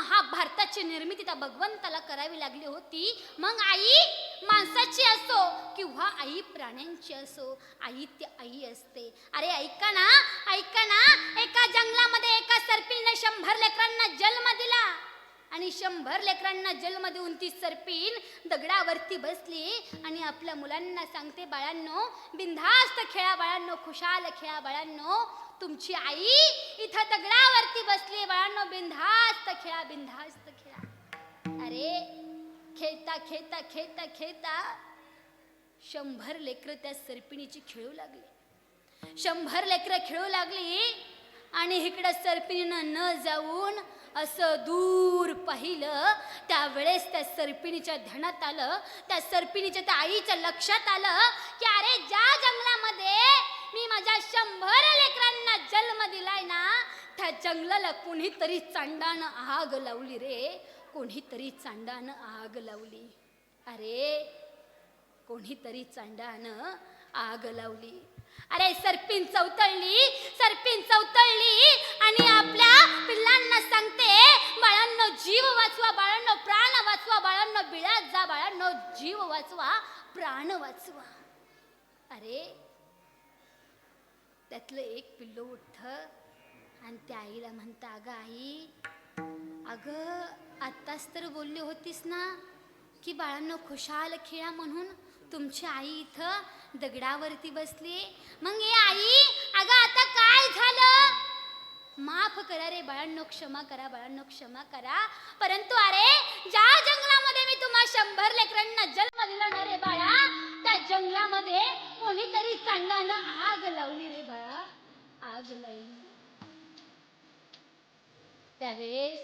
महाभारताची निर्मिती त्या भगवंताला करावी लागली होती. मग आई माणसाची असो किंवा आई प्राण्यांची असो आई ती आई असते. अरे ऐका ना ऐका ना एका जंगलामध्ये एका सर्पीने शंभर लेकरांना जन्म दिला. आणि शंभर लेकरांना जन्म देऊन ती सर्पीन दगडावरती बसली आणि आपल्या मुलांना सांगते बाळांनो बिंधास्त खेळा बाळांनो खुशाल खेळा बाळांनो तुमची आई इथं दगडावरती बसली बाळांनो बिंधास्त खेळा बिंधास्त खेळा. अरे खेळता खेळता खेळता खेळता शंभर लेकरं त्या सरपिणीची खेळू लागली. शंभर लेकरं खेळू लागली आणि इकडं सरपिणीनं न जाऊन असं दूर पाहिलं. त्यावेळेस त्या सरपिणीच्या ध्यानात आलं. त्या सरपिणीच्या त्या आईच्या लक्षात आलं की अरे ज्या जंगलामध्ये मी माझ्या शंभर लेकरांना जन्म दिलाय ना त्या जंगलाला कोणीतरी चांडानं आग लावली रे. कोणीतरी चांडानं आग लावली. अरे कोणीतरी चांडानं आग लावली. अरे सरपिन चौतळली सरपिन चौतळली आणि आपल्या पिल्लांना सांगते बाळांनो जीव वाचवा बाळांनो प्राण वाचवा बाळांनो बिळात जा बाळांनो जीव वाचवा प्राण वाचवा. अरे त्यातलं एक पिल्लू उठत आणि त्या आईला म्हणतं अगं आई अगं आत्ताच तर बोलली होतीस ना की बाळांनो खुशाल खेळा म्हणून तुमची आई इथं दगडावरती बसली. मग ये आई अगं आता काय झालं? माफ करा रे बाळांनो क्षमा करा बाळांनो क्षमा करा. परंतु अरे ज्या जंगलामध्ये मी तुम्हा शंभर लेकरांना जन्म दिला ना रे बाळा त्या जंगलामध्ये कोणीतरी चांगल्यानं आग लावली रे बाळा. आग नाही. त्यावेळेस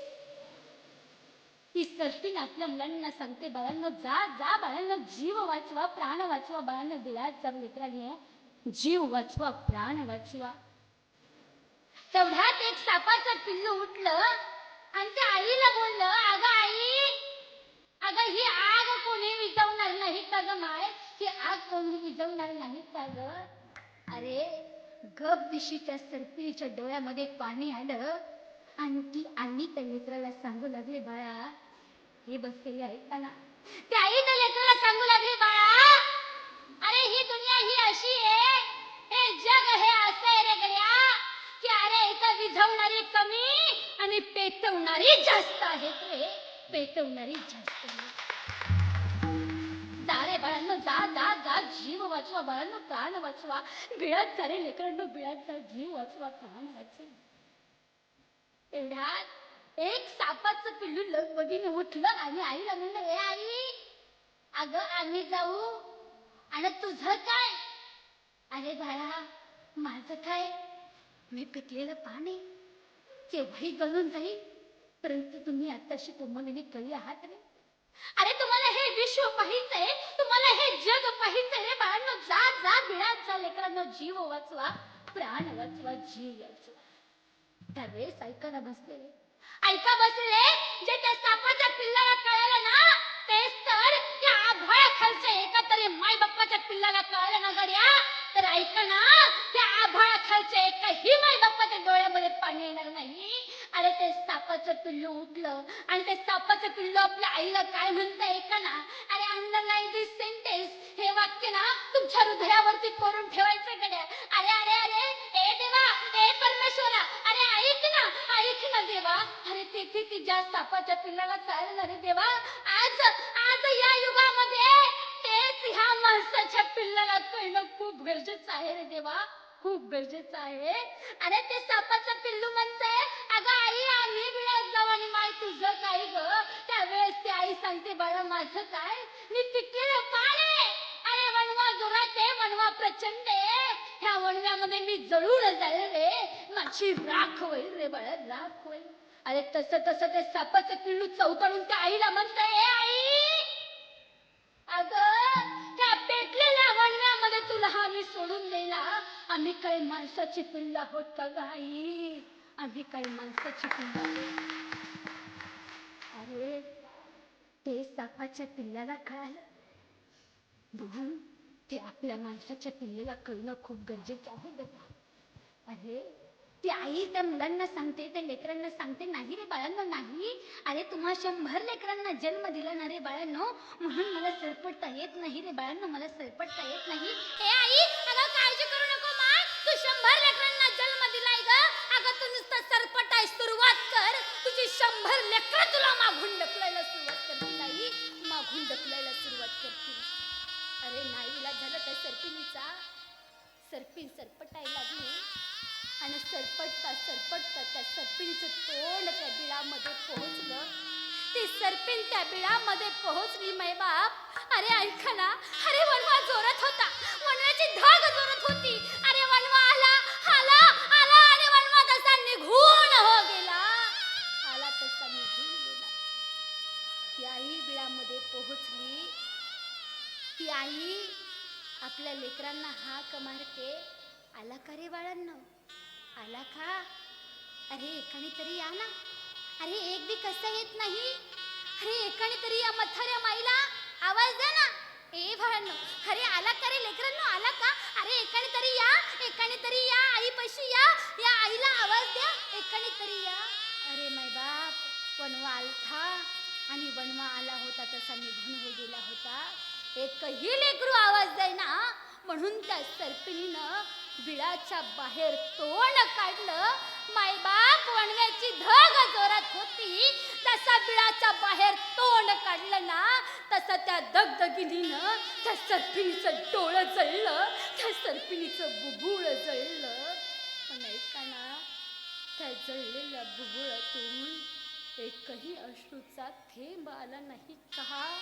ती सर्पिन आपल्या मुलांना सांगते बाळांना जा जा बाळांना जीव वाचवा प्राण वाचवा बाळांना दिला जा मित्रांनी जीव वाचवा प्राण वाचवा. तेवढ्यात एक सापाचं पिल्लू उठलं आणि त्या आईला बोललं अगं आई अगं ही आग कोणी विजवणार नाही का ग माय? ही आग कोणी विजवणार नाही का ग? अरे गप दिशीच्या त्या डोळ्यामध्ये पाणी आलं आणखी आणि त्या लेकराला सांगू लागले बाळा हे बसलेली आहे का ना त्या आई त्या लेकराला सांगू लागले बाळा अरे ही दुनिया ही अशी आहे हे जग हे असं आहे रे गड्या की अरे एका विझवणारी कमी आणि पेटवणारी जास्त आहे रे पेटवणारी जास्त आहे. जीव वाचवा बाळांनो प्राण वाचवा बिळात जा रे लेकरांनो बिळात जा जीव वाचवा प्राण वाचवा एवढ्यात एक सापाचं पिल्लू लगबगीने उठलं आणि आईला म्हणलं ए आई अगं आम्ही जाऊ आणि तुझं काय अरे बाळा माझं काय मी पिकलेलं पाणी केव्हाही गळून जाईल परंतु तुम्ही आताशी तुम्हाला कळी आहात रे अरे तुम्हाला विश्व पाहिजे तुम्हाला हे जग पाहिजे रे बाळांनो जा जा बिळात जा लेकरांनो जीव वाचवा प्राण वाचवा जीव वाचवा. त्यावेळेस ऐकायला बसलेले. ऐका बसले जे त्या सापाच्या पिल्लाला कळलं ना तेच तर त्या आभाळाखालच्या एका तरी माय बाप्पाच्या पिल्लाला कळलं ना गड्या. तर ऐका ना त्या आभाळाखालच्या एकाही माय बाप्पाच्या डोळ्यामध्ये पाणी येणार नाही. ते सापाचं पिल्लू उठलं. आणि ते सापाचं पिल्लू आपल्या आईला काय म्हणतं ऐका ना? अरे अंडरलाईन दिस सेंटेन्स हे वाक्य ना तुमच्या हृदयावरती करून ठेवायचं गड्या. अरे अरे अरे ए देवा ए परमेश्वरा अरे ऐक ना ऐक ना देवा. अरे तेथे ती ज्या सापाच्या पिल्लाला कळलं रे देवा आज आज या युगामध्ये तेच ह्या माणसाच्या पिल्लाला कळणं खूप गरजेचं आहे रे देवा. खूप गरजेचं आहे. अरे ते सापाचं पिल्लू म्हणतंय अगं आई आम्ही बिळात जाऊ आणि माय तुझं काय ग? त्यावेळेस ती आई सांगते बाळा माझं काय? मी पिकलेलं पाणी अरे वणवा जोरात आहे वणवा प्रचंड आहे ह्या वणव्यामध्ये मी जळून जाईल रे. माझी राख होईल रे बाळा राख होईल. अरे तसं तसं ते सापाचं किल्लू चौतळून त्या आईला म्हणतंय "ए आई! अगं त्या पेटलेल्या वणव्यामध्ये तुला आम्ही सोडून दिला. आम्ही काही माणसाची पिल्ला होत का आई? आम्ही काही माणसाची पिल्ल अरे ते सापाच्या पिल्ल्याला कळालं. म्हणून ते आपल्या माणसाच्या पिल्लेला कळणं खूप गरजेचं आहे बघा अरे ती आई त्या मुलांना सांगते त्या लेकरांना सांगते नाही रे बाळांना नाही. अरे तुम्हा शंभर लेकरांना जन्म दिला ना रे बाळांनो. म्हणून मला सरपटता येत नाही रे बाळांनो मला सरपटता येत नाही. हे आई काळजी झालं सरपीण सरपटायला लागली. आणि सरपटता सरपटता त्या सरपिणीचं तोंड त्या बिळामध्ये पोहोचलं. ती सरपीण त्या बिळामध्ये पोहोचली मैबाप अरे ऐका ना अरे वनवा जोरात होता. लेकरांना हाक मारते आला का रे बाळांनो? आला का? अरे एकाने तरी या ना. अरे एक बी कसं येत नाही? अरे एकाने तरी या मथाऱ्या माईला. आवाज द्या ना. ए बाळांनो अरे आला का रे लेकरांनो? आला का? अरे एकाने तरी या. एकाने तरी या. आई पशी या. या आईला आवाज द्या. एकाने तरी या. अरे माय बाप वनवा आलथा आणि वनवा आला होता तसा निघून हो गेला होता. एकही लेकरू आवाज ना म्हणून त्या सर्पिणीनं बिळाच्या बाहेर तोंड काढलं. मायबाप वणव्याची धग जोरात होती. तसा बिळाच्या बाहेर तोंड काढलं ना तसं त्या दगदगिनीनं त्या सर्पिणीचं डोळं जळलं त्या सर्पिणीचं बुबुळ जळलं. पण ऐकाना त्या जळलेल्या बुबुळातून एकही अश्रूचा थेंब आला नाही का?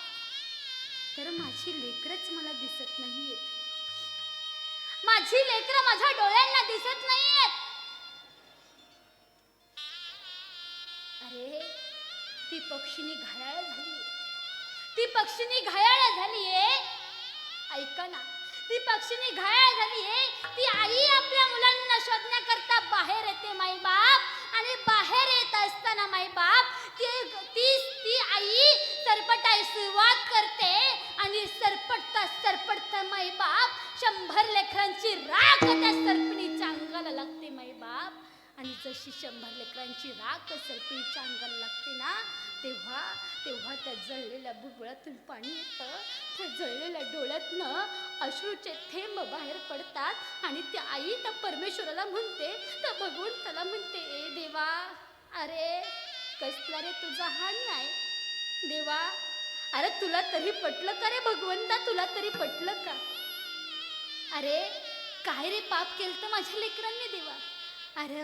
तर माझी लेकरच मला दिसत नाहीयेत. माझी लेकरं माझ्या डोळ्यांना दिसत नाहीयेत. अरे ती पक्षीनी घायाळ झाली ती पक्षीनी घायाळ झालीये. ऐका ना ती पक्षीनी घायाळ झालीये. ती आई आपल्या मुलांना शोधण्याकरता बाहेर येते माई बाप. आणि बाहेर येत असताना माई बाप ती ती ती आई सरपटाय सुरुवात करते. आणि सरपटता सरपटता माई बाप शंभर लेकरांची राख त्या सरपणीच्या अंगाला लागते माई बाप. आणि जशी शंभर लेकरांची राख सरपणीच्या अंगाला लागते ना तेव्हा तेव्हा त्या जळलेल्या बुबुळातून पाणी येतं. त्या जळलेल्या डोळ्यातनं अश्रूचे थेंब बाहेर पडतात आणि त्या आई त्या परमेश्वराला म्हणते त्या भगवंताला म्हणते ए देवा अरे कसला रे तुझा हा न्याय देवा अरे तुला तरी पटलं का रे भगवंता? तुला तरी पटलं का? अरे काय रे पाप केलं तर माझ्या लेकरांनी देवा? अरे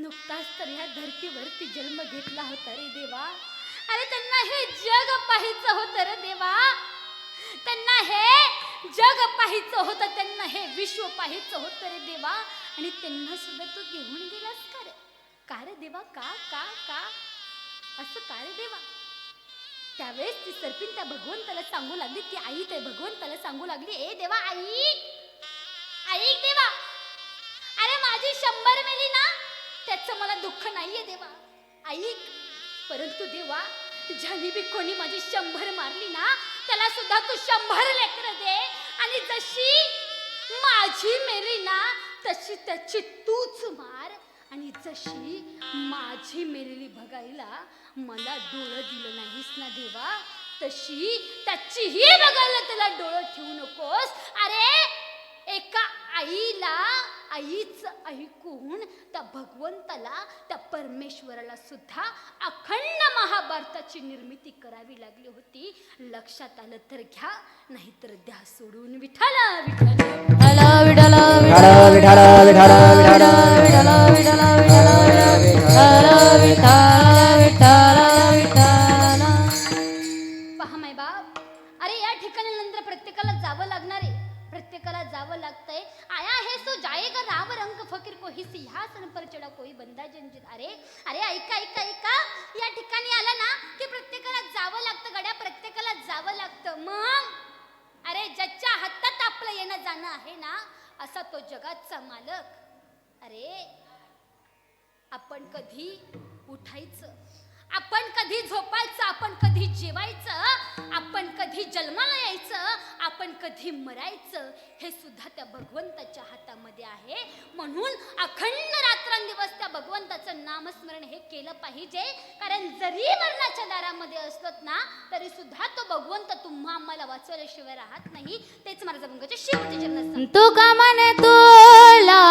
नुकताच तर ह्या धरतीवरती जन्म घेतला होता रे देवा. अरे त्यांना हे जग पाहायचं होतं रे देवा. त्यांना हे जग पाहायचं होतं त्यांना हे विश्व पाहायचं होतं रे देवा. आणि त्यांना सुद्धा तू घेऊन गेलास का रे? का रे देवा? का का का? असं का रे देवा? त्यावेळेस ती सर्पिन त्या भगवंताला सांगू लागली ती आई त्या भगवंताला सांगू लागली ए देवा आई! आई देवा! अरे माझी शंभर मेली ना त्याचं मला दुःख नाहीये देवा. ऐक परंतु देवा ज्याने बी कोणी माझी शंभर मारली ना त्याला सुद्धा तू शंभर लेकर दे. आणि जशी माझी मेली ना तशी त्याची तूच मार. आणि जशी माझी मेलेली बघायला मला डोळं दिलं नाहीस ना देवा? तशी त्याचीही बघायला त्याला डोळं ठेवू नकोस. अरे एका आईला आईच ऐकून त्या भगवंताला त्या परमेश्वराला सुद्धा अखंड महाभारताची निर्मिती करावी लागली होती. लक्षात आलं तर घ्या नाहीतर द्या सोडून. विठाला विठाला विठाल विठाल विठाल विठाल विठ्ठल विठ्ठल. विठ्ठल विठ्ठल विठ्ठल. पहा माय बाप अरे या ठिकाणी नंतर प्रत्येकाला जावं लागणार आहे. प्रत्येकाला जावं लागतंय. आया हे सो जायेगा राव रंग फकीर कोही सिंहासन पर चढा कोही बंदा जंजित अरे अरे ऐका ऐका ऐका. या ठिकाणी आला ना की प्रत्येकाला जावं लागतं गड्या प्रत्येकाला जावं लागतं. मग? अरे ज्याच्या हातात आपलं येणं जाणं आहे ना असा तो जगाचा मालक. अरे आपण कधी उठायचं? आपण कधी झोपायचं आपण कधी जेवायचं आपण कधी जन्माला यायचं आपण कधी मरायचं हे सुद्धा त्या भगवंताच्या हातामध्ये आहे. म्हणून अखंड रात्रंदिवस त्या भगवंताचं नामस्मरण हे केलं पाहिजे. कारण जरी मरणाच्या दारामध्ये असत ना तरी सुद्धा तो भगवंत तुम्हा आम्हाला वाचवल्याशिवाय राहत नाही. तेच माझं भंगाच्या शिवचे चरण तो म्हण तोला